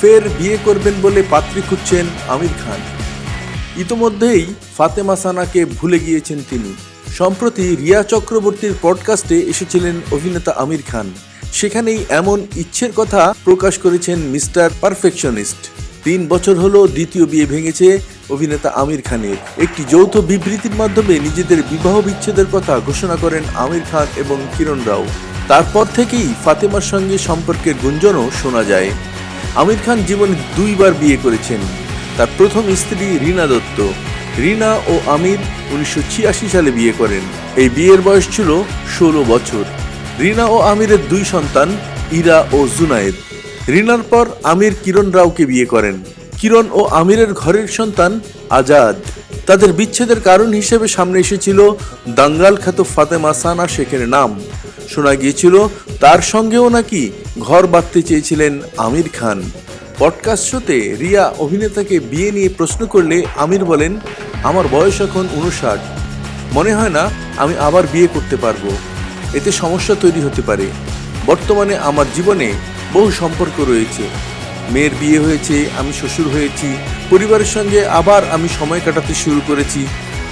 ফের বিয়ে করবেন বলে পাত্রী খুঁজছেন আমির খান। ইতোমধ্যেই ফাতেমা সানাকে ভুলে গিয়েছেন তিনি। সম্প্রতি রিয়া চক্রবর্তীর পডকাস্টে এসেছিলেন অভিনেতা আমির খান। সেখানেই এমন ইচ্ছের কথা প্রকাশ করেছেন মিস্টার পারফেকশনিস্ট। তিন বছর হলো দ্বিতীয় বিয়ে ভেঙেছে অভিনেতা আমির খানের। একটি যৌথ বিবৃতির মাধ্যমে নিজেদের বিবাহ বিচ্ছেদের কথা ঘোষণা করেন আমির খান এবং কিরণ রাও। তারপর থেকেই ফাতেমার সঙ্গে সম্পর্কের গুঞ্জনও শোনা যায়। আমির খান জীবনে দুইবার বিয়ে করেছেন। তার প্রথম স্ত্রী রীনা দত্ত। রীনা ও আমির উনিশশো ছিয়াশি সালে বিয়ে করেন। এই বিয়ের বয়স ছিল ষোলো বছর। রীনা ও আমিরের দুই সন্তান ইরা ও জুনায়েদ। রিনার পর আমির কিরণ রাওকে বিয়ে করেন। কিরণ ও আমিরের ঘরের সন্তান আজাদ। তাদের বিচ্ছেদের কারণ হিসেবে সামনে এসেছিল দাঙ্গাল খ্যাত ফাতেমা সানা শেখের নাম। শোনা গিয়েছিল, তার সঙ্গেও নাকি ঘর বাঁধতে চেয়েছিলেন আমির খান। পডকাস্ট শোতে রিয়া অভিনেতাকে বিয়ে নিয়ে প্রশ্ন করলে আমির বলেন, আমার বয়স এখন উনষাট মনে হয় না আমি আবার বিয়ে করতে পারব। এতে সমস্যা তৈরি হতে পারে। বর্তমানে আমার জীবনে বহু সম্পর্ক রয়েছে। মেয়ের বিয়ে হয়েছে, আমি শ্বশুর হয়েছি, পরিবারের সঙ্গে আবার আমি সময় কাটাতে শুরু করেছি।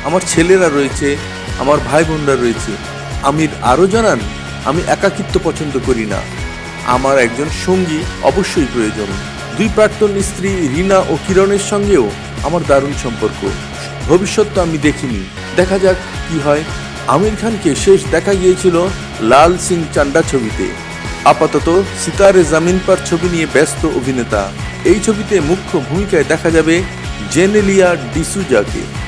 আমার ছেলেরা রয়েছে, আমার ভাই বোনরা রয়েছে। আমির আরও জানান আমি একাকিত্ব পছন্দ করি না। আমার একজন সঙ্গী অবশ্যই প্রয়োজন। দুই প্রাক্তন স্ত্রী রিনা ও কিরণের সঙ্গেও আমার দারুণ সম্পর্ক। ভবিষ্যৎ তো আমি দেখিনি। দেখা যাক কি হয়। আমির খানকে শেষ দেখা গিয়েছিল লাল সিং চান্ডা ছবিতে। আপাতত সিতারে জামিন পার ছবি নিয়ে ব্যস্ত অভিনেতা। এই ছবিতে মুখ্য ভূমিকায় দেখা যাবে জেনেলিয়া ডিসুজাকে।